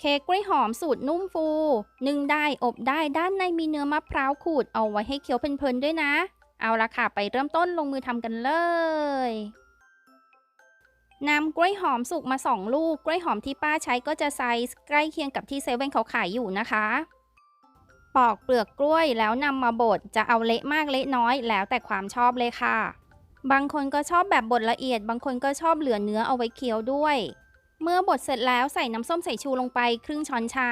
เค้กกล้วยหอมสูตรนุ่มฟู นึ่งได้อบได้ด้านในมีเนื้อมะพร้าวขูดเอาไว้ให้เคี้ยวเพลินๆด้วยนะ เอาละค่ะไปเริ่มต้นลงมือทำกันเลยนำกล้วยหอมสุกมาสองลูก กล้วยหอมที่ป้าใช้ก็จะไซส์ใกล้เคียงกับที่เซเว่นเขาขายอยู่นะคะ ปอกเปลือกกล้วยแล้วนำมาบด จะเอาเละมากเละน้อยแล้วแต่ความชอบเลยค่ะ บางคนก็ชอบแบบบดละเอียด บางคนก็ชอบเหลือเนื้อเอาไว้เคี้ยวด้วย เมื่อบดเสร็จแล้วใส่น้ำส้มสายชูลงไปครึ่งช้อนชา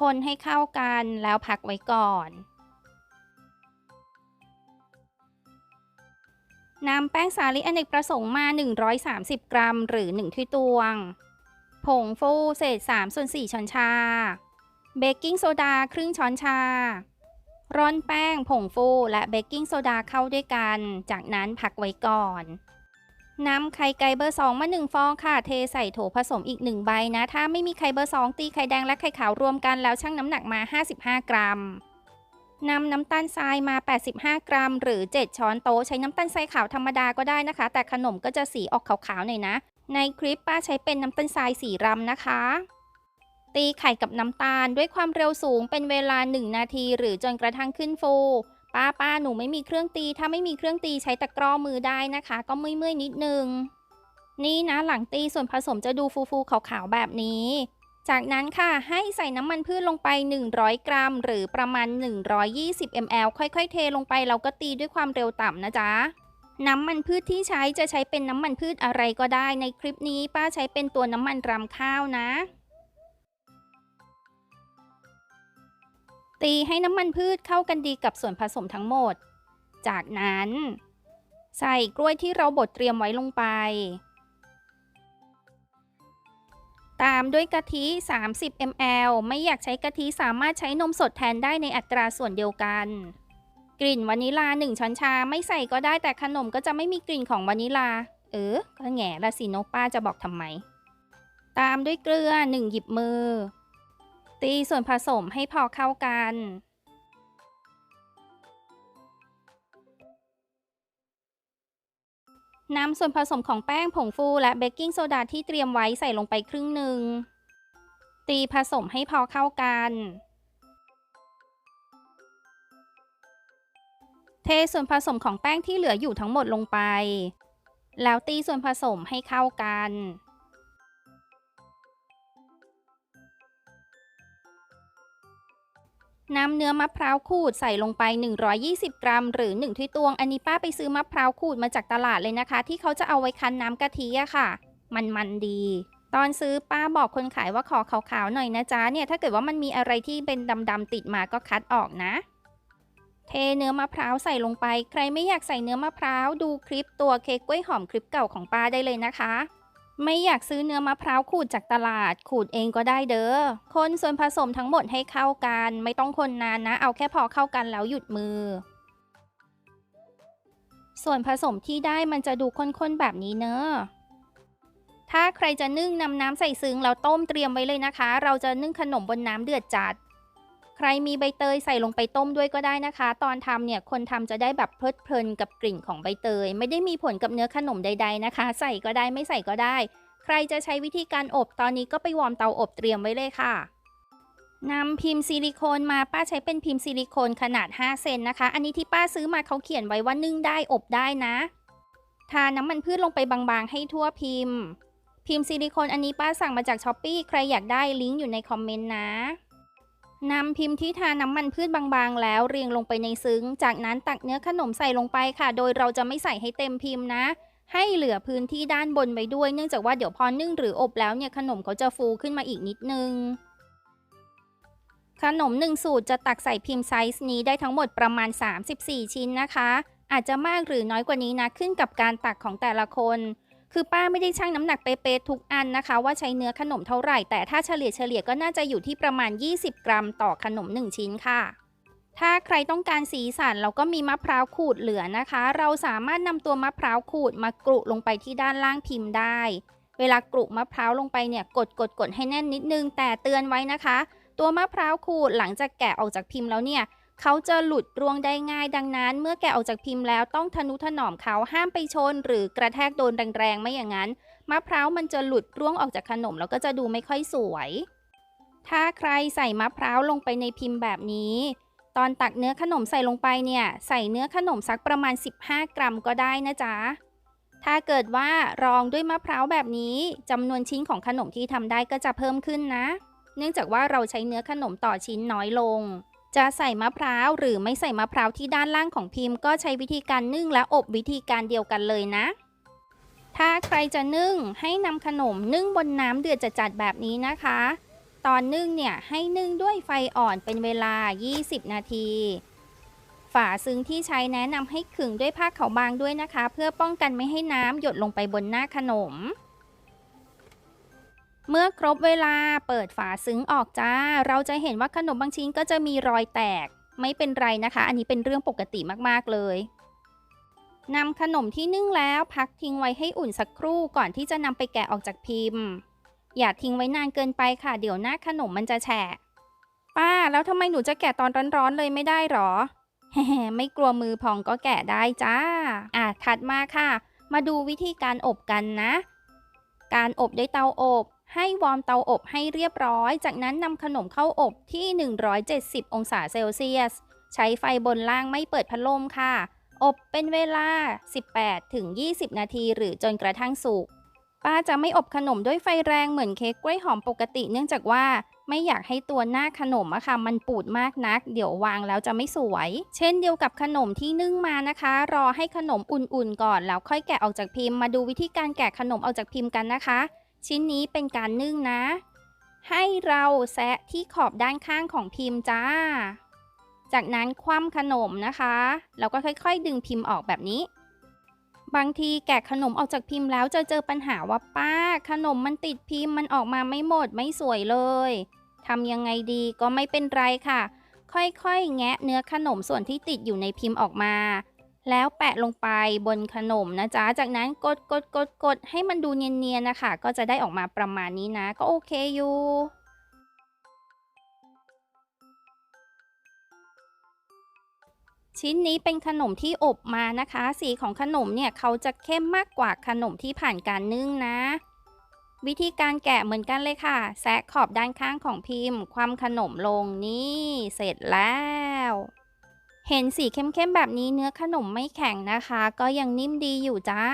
คนให้เข้ากันแล้วพักไว้ก่อน นำแป้งสาลีอเนกประสงค์มา 130 กรัม หรือ 1 ถ้วยตวง ผงฟูเศษ3ส่วน4ช้อนชา เบกกิ้งโซดาครึ่งช้อนชา ร่อนแป้งผงฟูและเบกกิ้งโซดาเข้าด้วยกัน จากนั้นพักไว้ก่อน นำไข่ไก่เบอร์ 2 มา 1 ฟองค่ะ เทใส่โถผสมอีก 1 ใบนะ ถ้าไม่มีไข่เบอร์ 2 ตีไข่แดงและไข่ขาวรวมกันแล้วชั่งน้ำหนักมา 55 กรัมนำน้ำตาลทรายมา 85 กรัม หรือ 7 ช้อนโต๊ะใช้น้ำตาลทรายขาวธรรมดาก็ได้นะคะ แต่ขนมก็จะสีออกขาวๆหน่อยนะ ในคลิปป้าใช้เป็นน้ำตาลทรายสีรำนะคะ ตีไข่กับน้ำตาลด้วยความเร็วสูงเป็นเวลา 1 นาที หรือจนกระทั่งขึ้นฟู ป้าป้าหนูไม่มีเครื่องตี ถ้าไม่มีเครื่องตีใช้ตะกร้อมือได้นะคะ ก็เมื่อยๆนิดนึง นี่นะหลังตีส่วนผสมจะดูฟูๆขาวๆแบบนี้ จากนั้นค่ะให้ใส่น้ำมันพืชลงไป 100 กรัม หรือประมาณ 120 ml ค่อยๆ เทลงไปเราก็ตีด้วยความเร็วต่ำนะจ๊ะน้ำมันพืชที่ใช้จะใช้เป็นน้ำมันพืชอะไรก็ได้ ในคลิปนี้ป้าใช้เป็นตัวน้ำมันรำข้าวนะ ตีให้น้ำมันพืชเข้ากันดีกับส่วนผสมทั้งหมด จากนั้น ใส่กล้วยที่เราบดเตรียมไว้ลงไป ตามด้วยกะทิ 30 ml ไม่อยากใช้กะทิสามารถใช้นมสดแทนได้ในอัตราส่วนเดียวกัน กลิ่นวานิลา 1 ช้อนชาไม่ใส่ก็ได้แต่ขนมก็จะไม่มีกลิ่นของวานิลา เออก็แง่ละสินกป้าจะบอกทำไม ตามด้วยเกลือ 1 หยิบมือ ตีส่วนผสมให้พอเข้ากัน นำส่วนผสมของแป้งผงฟูและเบกกิ้งโซดาที่เตรียมไว้ใส่ลงไปครึ่งหนึ่ง ตีผสมให้พอเข้ากัน เทส่วนผสมของแป้งที่เหลืออยู่ทั้งหมดลงไป แล้วตีส่วนผสมให้เข้ากัน นำเนื้อมะพร้าวขูดใส่ลงไป 120 กรัม หรือ 1ถ้วยตวง อันนี้ป้าไปซื้อมะพร้าวขูดมาจากตลาดเลยนะคะ ที่เขาจะเอาไว้คั้นน้ำกะทิอะค่ะ มันมันดี ตอนซื้อป้าบอกคนขายว่าขอขาวๆหน่อยนะจ๊ะเนี่ยถ้าเกิดว่ามันมีอะไรที่เป็นดำๆติดมาก็คัดออกนะ เทเนื้อมะพร้าวใส่ลงไป ใครไม่อยากใส่เนื้อมะพร้าวดูคลิปตัวเค้กกล้วยหอมคลิปเก่าของป้าได้เลยนะคะ ไม่อยากซื้อเนื้อมะพร้าวขูดจากตลาด ขูดเองก็ได้เด้อ คนส่วนผสมทั้งหมดให้เข้ากัน ไม่ต้องคนนานนะ เอาแค่พอเข้ากันแล้วหยุดมือ ส่วนผสมที่ได้มันจะดูข้นๆแบบนี้เนอะถ้าใครจะนึ่งนำน้ำใส่ซึ้งแล้วต้มเตรียมไว้เลยนะคะ เราจะนึ่งขนมบนน้ำเดือดจัด ใครมีใบเตยใส่ลงไปต้มด้วยก็ได้นะคะ ตอนทำเนี่ยคนทำจะได้แบบเพลิดเพลินกับกลิ่นของใบเตย ไม่ได้มีผลกับเนื้อขนมใด ๆนะคะ ใส่ก็ได้ไม่ใส่ก็ได้ ใครจะใช้วิธีการอบตอนนี้ก็ไปวอร์มเตาอบเตรียมไว้เลยค่ะนำพิมพ์ซิลิโคนมาป้าใช้เป็นพิมพ์ซิลิโคนขนาด 5 เซนนะคะ อันนี้ที่ป้าซื้อมาเขาเขียนไว้ว่านึ่งได้อบได้นะทาน้ำมันพืชลงไปบางๆ ให้ทั่วพิมพ์ พิมพ์ซิลิโคนอันนี้ป้าสั่งมาจากช้อปปี้ใครอยากได้ลิงก์อยู่ในคอมเมนต์นะ นำพิมพ์ที่ทาน้ำมันพืชบางๆ แล้วเรียงลงไปในซึ้ง จากนั้นตักเนื้อขนมใส่ลงไปค่ะ โดยเราจะไม่ใส่ให้เต็มพิมพ์นะ ให้เหลือพื้นที่ด้านบนไว้ด้วย เนื่องจากว่าเดี๋ยวพอนึ่งหรืออบแล้วเนี่ยขนมเขาจะฟูขึ้นมาอีกนิดนึง ขนมหนึ่งสูตรจะตักใส่พิมพ์ไซส์นี้ได้ทั้งหมดประมาณ 34 ชิ้นนะคะ อาจจะมากหรือน้อยกว่านี้นะขึ้นกับการตักของแต่ละคน คือป้าไม่ได้ชั่งน้ำหนักเป๊ะๆทุกอันนะคะ ว่าใช้เนื้อขนมเท่าไหร่ แต่ถ้าเฉลี่ยเฉลี่ยก็น่าจะอยู่ที่ประมาณ 20 กรัมต่อขนม 1 ชิ้นค่ะ ถ้าใครต้องการสีสันเราก็มีมะพร้าวขูดเหลือนะคะ เราสามารถนำตัวมะพร้าวขูดมากรุลงไปที่ด้านล่างพิมพ์ได้ เวลากรุมะพร้าวลงไปเนี่ยกดกดกดให้แน่นนิดนึง แต่เตือนไว้นะคะ ตัวมะพร้าวขูดหลังจากแกะออกจากพิมพ์แล้วเนี่ย เขาจะหลุดร่วงได้ง่ายดังนั้น เมื่อแกะออกจากพิมพ์แล้วต้องทนุถนอมเขาห้ามไปชน หรือกระแทกโดนแรงๆไม่อย่างนั้น มะพร้าวมันจะหลุดร่วงออกจากขนมแล้วก็จะดูไม่ค่อยสวย ถ้าใครใส่มะพร้าวลงไปในพิมพ์แบบนี้ ตอนตักเนื้อขนมใส่ลงไปเนี่ย ใส่เนื้อขนมสักประมาณ 15 กรัมก็ได้นะจ๊ะถ้าเกิดว่ารองด้วยมะพร้าวแบบนี้จำนวนชิ้นของขนมที่ทำได้ก็จะเพิ่มขึ้นนะ เนื่องจากว่าเราใช้เนื้อขนมต่อชิ้นน้อยลง จะใส่มะพร้าวหรือไม่ใส่มะพร้าวที่ด้านล่างของพิมพ์ ก็ใช้วิธีการนึ่งและอบวิธีการเดียวกันเลยนะ ถ้าใครจะนึ่งให้นำขนมนึ่งบนน้ำเดือดจัดๆแบบนี้นะคะ ตอนนึ่งเนี่ยให้นึ่งด้วยไฟอ่อนเป็นเวลา 20 นาที ฝาซึ้งที่ใช้แนะนำให้ขึงด้วยผ้าขาวบางด้วยนะคะ เพื่อป้องกันไม่ให้น้ำหยดลงไปบนหน้าขนม เมื่อครบเวลาเปิดฝาซึ้งออกจ้า เราจะเห็นว่าขนมบางชิ้นก็จะมีรอยแตก ไม่เป็นไรนะคะ อันนี้เป็นเรื่องปกติมากๆเลยนำขนมที่นึ่งแล้วพักทิ้งไว้ให้อุ่นสักครู่ก่อนที่จะนำไปแกะออกจากพิมพ์ อย่าทิ้งไว้นานเกินไปค่ะ เดี๋ยวหน้าขนมมันจะแฉะ ป้าแล้วทำไมหนูจะแกะตอนร้อนๆเลยไม่ได้หรอแฮไม่กลัวมือพองก็แกะได้จ้า อะถัดมาค่ะ มาดูวิธีการอบกันนะ การอบด้วยเตาอบ ให้วอร์มเตาอบให้เรียบร้อย จากนั้นนำขนมเข้าอบที่ 170 องศาเซลเซียส ใช้ไฟบนล่างไม่เปิดพัดลมค่ะ อบเป็นเวลา 18 ถึง 20 นาทีหรือจนกระทั่งสุก ป้าจะไม่อบขนมด้วยไฟแรงเหมือนเค้กกล้วยหอมปกติ เนื่องจากว่าไม่อยากให้ตัวหน้าขนมอะค่ะมันปูดมากนัก เดี๋ยววางแล้วจะไม่สวย เช่นเดียวกับขนมที่นึ่งมานะคะ รอให้ขนมอุ่นๆก่อนแล้วค่อยแกะออกจากพิมพ์ มาดูวิธีการแกะขนมออกจากพิมพ์กันนะคะ ชิ้นนี้เป็นการนึ่งนะ ให้เราแซะที่ขอบด้านข้างของพิมพ์จ้า จากนั้นคว่ำขนมนะคะ แล้วก็ค่อยๆ ดึงพิมพ์ออกแบบนี้ บางทีแกะขนมออกจากพิมพ์แล้วจะเจอปัญหาว่าป้า ขนมมันติดพิมพ์มันออกมาไม่หมดไม่สวยเลยทำยังไงดีก็ไม่เป็นไรค่ะ ค่อยๆ แงะเนื้อขนมส่วนที่ติดอยู่ในพิมพ์ออกมา แล้วแปะลงไปบนขนมนะจ๊ะ จากนั้นกดกดกดกดให้มันดูเนียนๆนะคะ ก็จะได้ออกมาประมาณนี้นะ ก็โอเคอยู่ชิ้นนี้เป็นขนมที่อบมานะคะ สีของขนมเนี่ยเขาจะเข้มมากกว่าขนมที่ผ่านการนึ่งนะ วิธีการแกะเหมือนกันเลยค่ะ แซะขอบด้านข้างของพิมพ์ ความขนมลงนี่ เสร็จแล้ว เห็นสีเข้มๆแบบนี้เนื้อขนมไม่แข็งนะคะ ก็ยังนิ่มดีอยู่จ้า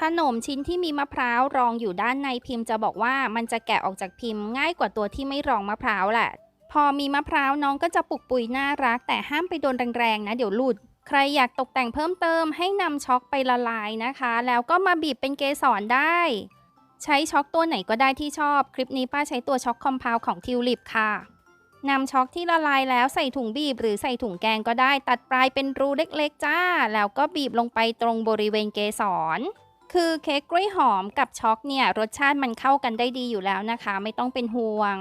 ขนมชิ้นที่มีมะพร้าวรองอยู่ด้านในพิมพ์จะบอกว่ามันจะแกะออกจากพิมพ์ง่ายกว่าตัวที่ไม่รองมะพร้าวแหละ พอมีมะพร้าวน้องก็จะปุกปุยน่ารัก แต่ห้ามไปโดนแรงๆนะเดี๋ยวหลุด ใครอยากตกแต่งเพิ่มเติมให้นำช็อกไปละลายนะคะ แล้วก็มาบีบเป็นเกสรได้ ใช้ช็อกตัวไหนก็ได้ที่ชอบ คลิปนี้ป้าใช้ตัวช็อกคอมเพลของทิวลิปค่ะนำช็อกที่ละลายแล้วใส่ถุงบีบหรือใส่ถุงแกงก็ได้ ตัดปลายเป็นรูเล็กๆ จ้า แล้วก็บีบลงไปตรงบริเวณเกสร คือเค้กกล้วยหอมกับช็อกเนี่ย รสชาติมันเข้ากันได้ดีอยู่แล้วนะคะ ไม่ต้องเป็นห่วง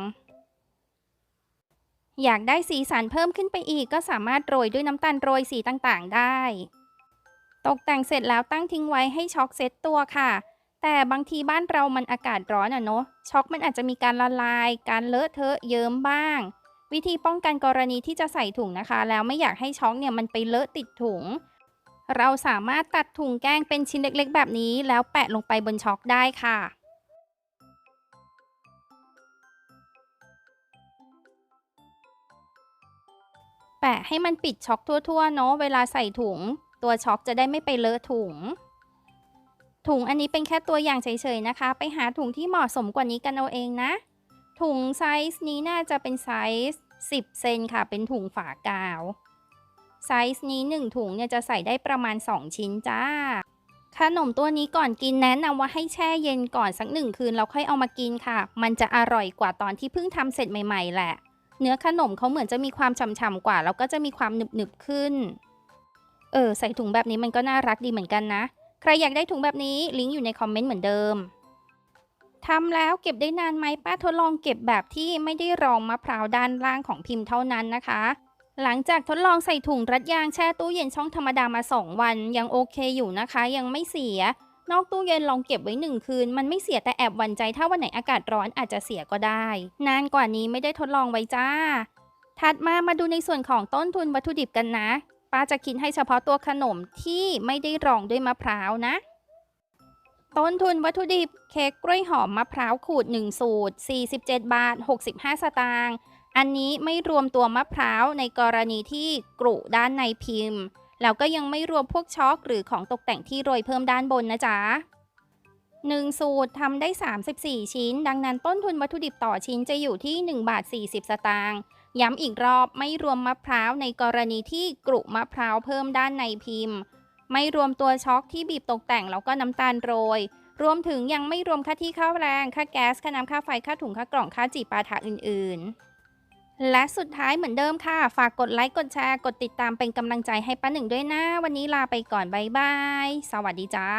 อยากได้สีสันเพิ่มขึ้นไปอีกก็สามารถโรยด้วยน้ำตาลโรยสีต่างๆได้ ตกแต่งเสร็จแล้วตั้งทิ้งไว้ให้ช็อกเซตตัวค่ะ แต่บางทีบ้านเรามันอากาศร้อนอะเนาะช็อกมันอาจจะมีการละลาย การเลอะเทอะเยิ้มบ้าง วิธีป้องกันกรณีที่จะใส่ถุงนะคะ แล้วไม่อยากให้ช็อกเนี่ยมันไปเลอะติดถุง เราสามารถตัดถุงแกงเป็นชิ้นเล็กๆ แบบนี้ แล้วแปะลงไปบนช็อกได้ค่ะแปะให้มันปิดช็อกทั่วๆ เนาะเวลาใส่ถุง ตัวช็อกจะได้ไม่ไปเลอะถุง ถุงอันนี้เป็นแค่ตัวอย่างเฉยๆนะคะ ไปหาถุงที่เหมาะสมกว่านี้กันเอาเองนะ ถุงไซส์นี้น่าจะเป็นไซส์10เซนค่ะ เป็นถุงฝากาว ไซส์นี้ 1 ถุงเนี่ยจะใส่ได้ประมาณ 2 ชิ้นจ้า ขนมตัวนี้ก่อนกินแนะนำว่าให้แช่เย็นก่อนสักหนึ่งคืนแล้วค่อยเอามากินค่ะ มันจะอร่อยกว่าตอนที่เพิ่งทำเสร็จใหม่ๆแหละ เนื้อขนมเขาเหมือนจะมีความฉ่ำๆกว่า แล้วก็จะมีความหนึบๆขึ้น เออใส่ถุงแบบนี้มันก็น่ารักดีเหมือนกันนะ ใครอยากได้ถุงแบบนี้ลิงก์อยู่ในคอมเมนต์เหมือนเดิมทำแล้วเก็บได้นานไหมป้าทดลองเก็บแบบที่ไม่ได้รองมะพร้าวด้านล่างของพิมพ์เท่านั้นนะคะ หลังจากทดลองใส่ถุงรัดยางแช่ตู้เย็นช่องธรรมดามา 2 วัน ยังโอเคอยู่นะคะ ยังไม่เสีย นอกตู้เย็นลองเก็บไว้1คืน มันไม่เสียแต่แอบหวั่นใจถ้าวันไหนอากาศร้อนอาจจะเสียก็ได้ นานกว่านี้ไม่ได้ทดลองไว้จ้า ถัดมามาดูในส่วนของต้นทุนวัตถุดิบกันนะ ป้าจะคิดให้เฉพาะตัวขนมที่ไม่ได้รองด้วยมะพร้าวนะ ต้นทุนวัตถุดิบเค้กกล้วยหอมมะพร้าวขูด 1 สูตร 47 บาท 65 สตางค์อันนี้ไม่รวมตัวมะพร้าวในกรณีที่กรุด้านในพิมพ์ แล้วก็ยังไม่รวมพวกช็อกหรือของตกแต่งที่โรยเพิ่มด้านบนนะจ๊ะ1 สูตรทำได้ 34 ชิ้น ดังนั้นต้นทุนวัตถุดิบต่อชิ้นจะอยู่ที่ 1 บาท 40 สตางค์ ย้ำอีกรอบไม่รวมมะพร้าวในกรณีที่กรุมะพร้าวเพิ่มด้านในพิมพ์ ไม่รวมตัวช็อกที่บีบตกแต่งแล้วก็น้ำตาลโรย รวมถึงยังไม่รวมค่าที่ค่าแรง ค่าแก๊ส ค่าน้ำค่าไฟ ค่าถุง ค่ากล่อง ค่าจีปาถะอื่น ๆ และสุดท้ายเหมือนเดิมค่ะ ฝากกดไลค์ กดแชร์ กดติดตามเป็นกำลังใจให้ป้าหนึ่งด้วยนะ วันนี้ลาไปก่อนบ๊ายบาย สวัสดีจ้า